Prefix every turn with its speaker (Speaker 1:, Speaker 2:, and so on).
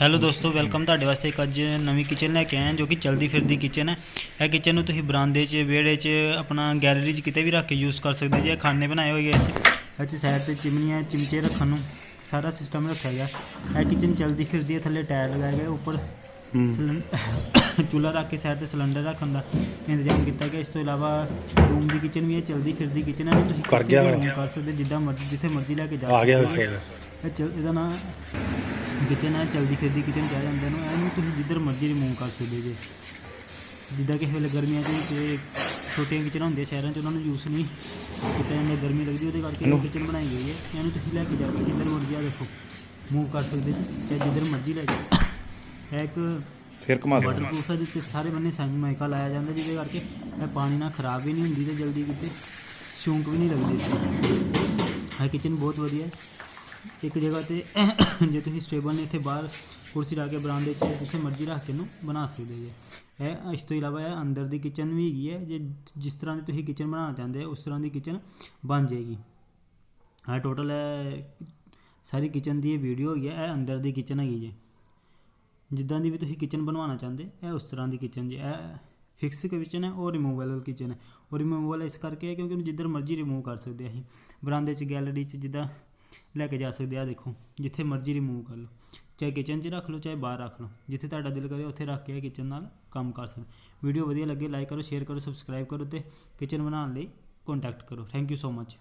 Speaker 1: Hello ਦੋਸਤੋ welcome ਤੁਹਾਡੇ ਵਾਸਤੇ ਇੱਕ ਅੱਜ ਨਵੀਂ ਕਿਚਨ ਲੈ ਕੇ ਆਏ ਹਾਂ ਜੋ ਕਿ ਚਲਦੀ ਫਿਰਦੀ ਕਿਚਨ ਹੈ। ਇਹ ਕਿਚਨ ਨੂੰ ਤੁਸੀਂ ਬਰਾਂਡੇ 'ਚ ਵਿਹੜੇ 'ਚ ਆਪਣਾ ਗੈਲਰੀ 'ਚ ਕਿਤੇ ਵੀ ਰੱਖ ਕੇ ਯੂਜ਼ ਕਰ ਸਕਦੇ ਜੇ ਖਾਣੇ ਬਣਾਏ ਹੋਏ ਇਹ 'ਚ ਸਾਈਡ ਤੇ ਚਿਮਨੀਆਂ ਚਿਮਚੇ ਰੱਖਣ ਨੂੰ ਸਾਰਾ ਸਿਸਟਮ ਰੱਖਿਆ ਗਿਆ। ਇਹ ਕਿਚਨ ਚਲਦੀ ਫਿਰਦੀ ਹੈ ਥੱਲੇ ਟਾਇਰ ਲਗਾਏ ਗਏ ਉੱਪਰ ਚੁੱਲ੍ਹਾ ਰੱਖ ਕੇ ਸਾਈਡ ਤੇ ਸਿਲੰਡਰ ਰੱਖਣ ਦਾ ਇੰਤਜ਼ਾਮ ਕੀਤਾ ਗਿਆ। ਇਸ ਤੋਂ ਇਲਾਵਾ ਰੂਮ ਦੀ ਕਿਚਨ ਵੀ ਹੈ ਚਲਦੀ ਫਿਰਦੀ ਕਿਚਨ ਹੈ ਤੁਸੀਂ
Speaker 2: ਕਰ ਗਿਆ ਹੋਇਆ।
Speaker 1: ਸਕਦੇ ਜਿੱਦਾਂ ਮਰਜ਼ੀ ਜਿੱਥੇ ਮਰਜ਼ੀ ਲੈ ਕੇ ਜਾ
Speaker 2: ਆ ਗਿਆ
Speaker 1: ਸਕਦੇ ਹੋ।
Speaker 2: ਫੇਰ।
Speaker 1: ਇਹ ਚਲ ਇਹਦਾ ਨਾਂ ਕਿਚਨ ਹੈ ਚਲਦੀ ਫਿਰਦੀ ਕਿਚਨ ਕਿਹਾ ਜਾਂਦਾ ਇਹਨੂੰ ਇਹਨੂੰ ਤੁਸੀਂ ਜਿੱਧਰ ਮਰਜ਼ੀ ਰਿਮੂਵ ਕਰ ਸਕਦੇ ਜੇ। ਜਿੱਦਾਂ ਕਿ ਵੇਲੇ ਗਰਮੀਆਂ ਦੇ ਵਿੱਚ ਇਹ ਛੋਟੀਆਂ ਕਿਚਨ ਹੁੰਦੀਆਂ ਸ਼ਹਿਰਾਂ 'ਚ ਉਹਨਾਂ ਨੂੰ ਯੂਜ਼ ਨਹੀਂ। ਕੀਤਾ ਜਾਂਦਾ ਗਰਮੀ ਲੱਗਦੀ ਉਹਦੇ ਕਰਕੇ ਕਿਚਨ ਬਣਾਈ ਗਈ ਹੈ। ਇਹਨੂੰ ਤੁਸੀਂ ਲੈ ਕੇ ਜਾ ਕੇ ਜਿੱਧਰ ਮਰਜ਼ੀ ਆ ਦੇਖੋ। ਮੂਵ ਕਰ ਸਕਦੇ ਜੀ ਚਾਹੇ ਜਿੱਧਰ ਮਰਜ਼ੀ ਲੈ ਜਾਓ। ਇਹ ਇੱਕ
Speaker 2: ਫੇਰ ਘੁਮਾ ਦੇ
Speaker 1: ਵਾਟਰਪ੍ਰੂਫ ਹੈ ਜਿੱਤੇ ਸਾਰੇ ਬੰਨੇ ਸਨਮਾਈਕਾ ਲਾਇਆ ਜਾਂਦਾ ਜਿਹਦੇ ਕਰਕੇ ਇਹ ਪਾਣੀ ਨਾਲ ਖਰਾਬ ਵੀ ਨਹੀਂ ਹੁੰਦੀ ਤੇ ਜਲਦੀ ਕਿਤੇ ਸ਼ੌਂਕ ਵੀ ਨਹੀਂ ਲੱਗਦੀ। ਇਹ ਕਿਚਨ ਬਹੁਤ ਵਧੀਆ ਹੈ। ਇੱਕ ਜਗ੍ਹਾ ਤੇ ਜੇ ਤੁਸੀਂ ਸਟੇਬਲ ਨੇ ਇੱਥੇ ਬਾਹਰ ਕੁਰਸੀ ਲਾ ਕੇ ਬਰਾਂਡੇ 'ਚ, ਜਿੱਥੇ ਮਰਜ਼ੀ ਰੱਖ ਕੇ ਇਹਨੂੰ ਬਣਾ ਸਕਦੇ ਜੇ। ਇਹ, ਇਸ ਤੋਂ ਇਲਾਵਾ ਇਹ ਅੰਦਰ ਦੀ ਕਿਚਨ ਵੀ ਹੈਗੀ ਹੈ, ਜੇ ਜਿਸ ਤਰ੍ਹਾਂ ਦੀ ਤੁਸੀਂ ਕਿਚਨ ਬਣਾਉਣਾ ਚਾਹੁੰਦੇ ਹੋ, ਉਸ ਤਰ੍ਹਾਂ ਦੀ ਕਿਚਨ ਬਣ ਜਾਏਗੀ। ਹਾਂ ਟੋਟਲ ਹੈ ਸਾਰੀ ਕਿਚਨ ਦੀ ਇਹ ਵੀਡੀਓ ਹੈਗੀ ਹੈ, ਇਹ ਅੰਦਰ ਦੀ ਕਿਚਨ ਹੈਗੀ ਜੇ। ਜਿੱਦਾਂ ਦੀ ਵੀ ਤੁਸੀਂ ਕਿਚਨ ਬਣਵਾਉਣਾ ਚਾਹੁੰਦੇ, ਇਹ ਉਸ ਤਰ੍ਹਾਂ ਦੀ ਕਿਚਨ ਜੀ। ਇਹ ਫਿਕਸ ਕਿਚਨ ਹੈ, ਉਹ ਰਿਮੂਵੇਬਲ ਕਿਚਨ ਹੈ। ਉਹ ਰਿਮੂਵੇਬਲ ਇਸ ਕਰਕੇ ਹੈ ਕਿਉਂਕਿ ਉਹਨੂੰ ਜਿੱਧਰ ਮਰਜ਼ੀ ਰਿਮੂਵ ਕਰ ਸਕਦੇ ਅਸੀਂ। ਬਰਾਂਡੇ 'ਚ ਗੈਲਰੀ 'ਚ ਜਿੱਦਾਂ ਲੈ ਕੇ ਜਾ ਸਕਦੇ ਆ ਦੇਖੋ, ਜਿੱਥੇ ਮਰਜ਼ੀ ਰਿਮੂਵ ਕਰ ਲਓ। ਚਾਹੇ ਕਿਚਨ 'ਚ ਰੱਖ ਲਓ, ਚਾਹੇ ਬਾਹਰ ਰੱਖ ਲਓ, ਜਿੱਥੇ ਤੁਹਾਡਾ ਦਿਲ ਕਰੇ ਉੱਥੇ ਰੱਖ ਕੇ ਕਿਚਨ ਨਾਲ ਕੰਮ ਕਰ ਸਕਦੇ। ਵੀਡੀਓ ਵਧੀਆ ਲੱਗੇ ਲਾਈਕ ਕਰੋ ਸ਼ੇਅਰ ਕਰੋ ਸਬਸਕ੍ਰਾਈਬ ਕਰੋ ਤੇ ਕਿਚਨ ਬਣਾਉਣ ਲਈ ਕੰਟੈਕਟ ਕਰੋ। Thank you so much